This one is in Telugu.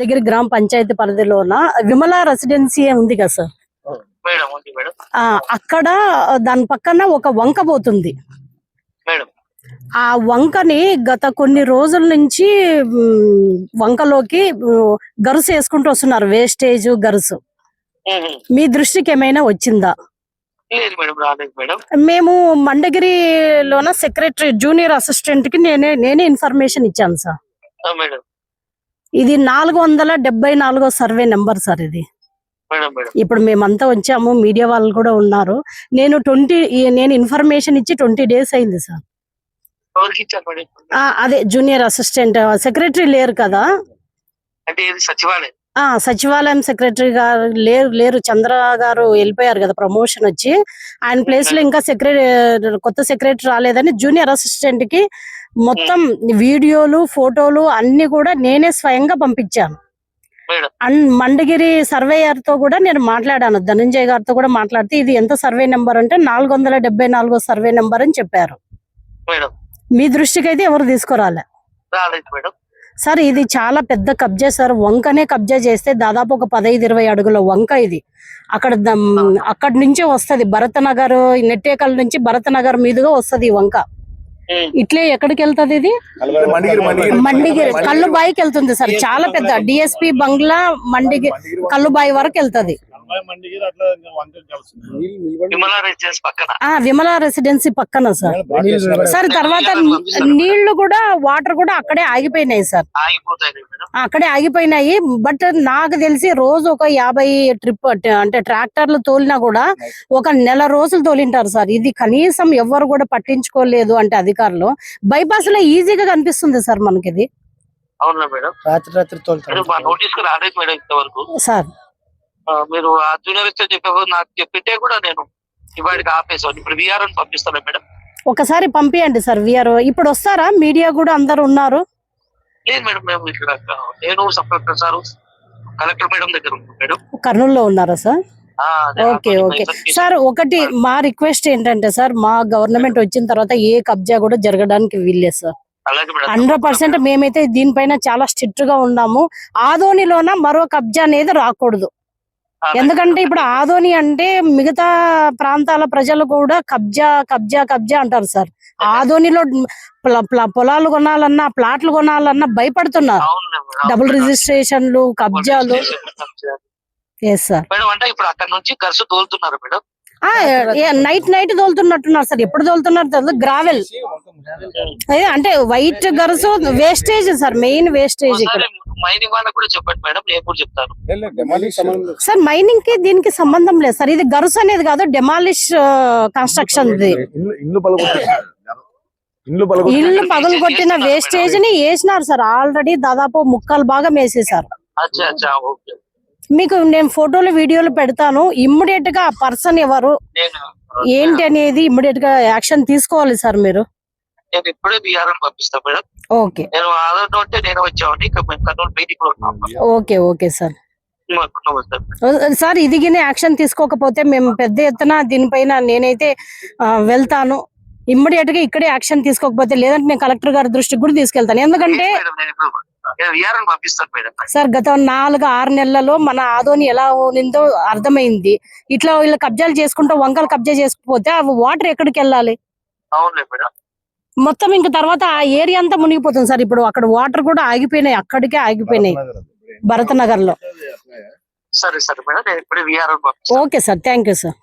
దగ్గర గ్రామ పంచాయతీ పరిధిలోన? విమల రెసిడెన్సీ ఉంది కదా సార్? అక్కడ దాని పక్కన ఒక వంక పోతుంది. మేడం. ఆ వంకని గత కొన్ని రోజుల నుంచి వంకలోకి గరుసు వేసుకుంటూ వస్తున్నారు వేస్టేజ్ గరుసు. మీ దృష్టికి ఏమైనా వచ్చిందా? మేము మండగిరిలోన సెక్రటరీ జూనియర్ అసిస్టెంట్కి నేనే నేనే ఇన్ఫర్మేషన్ ఇచ్చాను సార్. ఇది నాలుగు వందల డెబ్బై నాలుగో సర్వే నెంబర్ సార్ ఇది. ఇప్పుడు మేమంతా వచ్చాము మీడియా వాళ్ళు కూడా ఉన్నారు. నేను ట్వంటీ నేను ఇన్ఫర్మేషన్ ఇచ్చి ట్వంటీ డేస్ అయింది సార్. అదే జూనియర్ అసిస్టెంట్ సెక్రటరీ లేరు కదా. సచివాలయం? ఆ సచివాలయం సెక్రటరీ గారు లేరు లేరు. చంద్ర గారు వెళ్ళిపోయారు కదా ప్రమోషన్ వచ్చి. ఆయన ప్లేస్లో ఇంకా సెక్రటరీ కొత్త సెక్రటరీ రాలేదని జూనియర్ అసిస్టెంట్కి మొత్తం వీడియోలు ఫోటోలు అన్ని కూడా నేనే స్వయంగా పంపించాను. అండ్ మండగిరి సర్వేయర్తో కూడా నేను మాట్లాడాను. ధనంజయ్ గారితో కూడా మాట్లాడితే ఇది ఎంత సర్వే నెంబర్ అంటే నాలుగు వందల డెబ్బై నాలుగో సర్వే నెంబర్ అని చెప్పారు. మీ దృష్టికి అయితే ఎవరు తీసుకురాలే. సార్ ఇది చాలా పెద్ద కబ్జా సార్. వంకనే కబ్జా చేస్తే దాదాపు ఒక పదహైదు ఇరవై అడుగుల వంక ఇది. అక్కడ అక్కడి నుంచే వస్తది. భరత్ నగర్ నెట్టేకల్ నుంచి భరత్ నగర్ మీదుగా వస్తది ఈ వంక. ఇట్లే ఎక్కడికి వెళ్తది ఇది మండిగిరి మండిగిరి. మండిగిరి. కల్లుబాయికి వెళ్తుంది సార్. చాలా పెద్ద డిఎస్పి బంగ్లా మండిగిరి. కల్లుబాయి వరకు వెళ్తది. విమలా రెసిడెన్స్ పక్కన. ఆ విమల రెసిడెన్సీ పక్కన సార్. సార్ తర్వాత నీళ్ళు కూడా వాటర్ కూడా అక్కడే ఆగిపోయినాయి సార్. ఆగిపోతాయి మేడం. ఆ, అక్కడే ఆగిపోయినాయి. బట్ నాకు తెలిసి రోజు ఒక యాభై ట్రిప్ అంటే ట్రాక్టర్లు తోలినా కూడా ఒక నెల రోజులు తోలింటారు సార్. ఇది కనీసం ఎవరు కూడా పట్టించుకోలేదు అంటే అధికారులు. బైపాస్లో ఈజీగా కనిపిస్తుంది సార్ మనకి ఇది అవునా మేడం? రాత్రి రాత్రి మా నోటీస్ రాలేదు మేడం ఇంతవరకు. సార్ మీరు ఆ జూనియర్ చెప్పేవారు నాకు చెప్పింటే కూడా నేను ఇవాడికి ఆపేసాను ఇప్పుడు విఆర్ అని పంపిస్తాను మేడం? ఒకసారి పంపియండి సార్ విఆర్ ఇప్పుడు వస్తారా? మీడియా కూడా అందరు ఉన్నారు. లేదు మేడం మేము ఇక్కడ నేను సప్లై సార్ కలెక్టర్ మేడం దగ్గర ఉన్నాం మేడం. కర్నూలులో ఉన్నారా సార్? Okay okay. సార్ ఒకటి మా రిక్వెస్ట్ ఏంటంటే సార్ మా గవర్నమెంట్ వచ్చిన తర్వాత ఏ కబ్జా కూడా జరగడానికి వీల్లేదు సార్. హండ్రెడ్ పర్సెంట్ మేమైతే దీనిపైన చాలా స్ట్రిక్ట్గా ఉన్నాము. ఆదోనిలోన మరో కబ్జా అనేది రాకూడదు. ఎందుకంటే ఇప్పుడు ఆదోని అంటే మిగతా ప్రాంతాల ప్రజలు కూడా కబ్జా కబ్జా కబ్జా అంటారు సార్. ఆదోనిలో ప్ల- ప్ల- పొలాలు కొనాలన్నా ప్లాట్లు కొనాలన్నా భయపడుతున్నారు. డబుల్ రిజిస్ట్రేషన్లు కబ్జాలు. ఎస్ సార్ మేడం అంటే ఇప్పుడు అక్కడ నుంచి ఖర్చు తోలుతున్నారు మేడం. నైట్ నైట్ తోలుతున్నట్టున్నారు సార్. ఎప్పుడు తోలుతున్నారు తెలియదు గ్రావెల్. అదే అంటే వైట్ గరసు వేస్టేజ్ సార్. మెయిన్ వేస్టేజ్ ఇక్కడ. మైనింగ్ వాళ్ళకి కూడా చెప్పండి మేడం నేను కూడా చెప్తాను. సార్ మైనింగ్కి దీనికి సంబంధం లేదు సార్ ఇది గరుసు అనేది కాదు డెమాలిష్ కన్స్ట్రక్షన్ ఇల్లు పగలు కొట్టిన వేస్టేజ్ని వేసినారు సార్ ఆల్రెడీ దాదాపు ముక్కలు బాగా వేసేసారు అచ్చా అచ్చా ఓకే. మీకు నేను ఫోటోలు వీడియోలు పెడతాను. ఇమ్మీడియట్గా ఆ పర్సన్ ఎవరు ఏంటి అనేది ఇమ్మీడియట్గా యాక్షన్ తీసుకోవాలి సార్ మీరు. నేను ఇప్పుడే బీఆర్ అని పంపిస్తాను మేడం. ఓకే. నేను ఆధార్ ఉంటే నేను వచ్చామని కర్నూలు మీటింగ్లో ఉన్నాం. Okay okay sir. సార్. ఇది గిన యాక్షన్ తీసుకోకపోతే మేము పెద్ద ఎత్తున దీనిపైన నేనైతే వెళ్తాను. ఇమ్మీడియట్గా ఇక్కడే యాక్షన్ తీసుకోకపోతే లేదంటే నేను కలెక్టర్ గారి దృష్టికి కూడా తీసుకెళ్తాను. ఎందుకంటే సార్ గత నాలుగు ఆరు నెలలలో మన ఆదోని ఎలా ఉన్నిందో అర్థమైంది. ఇట్లా వీళ్ళు కబ్జాలు చేసుకుంటూ వంకలు కబ్జా చేసుకుపోతే ఆ వాటర్ ఎక్కడికి వెళ్ళాలి? అవునులే మేడం మొత్తం ఇంక తర్వాత ఆ ఏరియా అంతా మునిగిపోతుంది సార్. ఇప్పుడు అక్కడ వాటర్ కూడా ఆగిపోయినాయి. అక్కడికే ఆగిపోయినాయి. భరత్ నగర్లో సరే సరే madam. Okay sir. Thank you sir.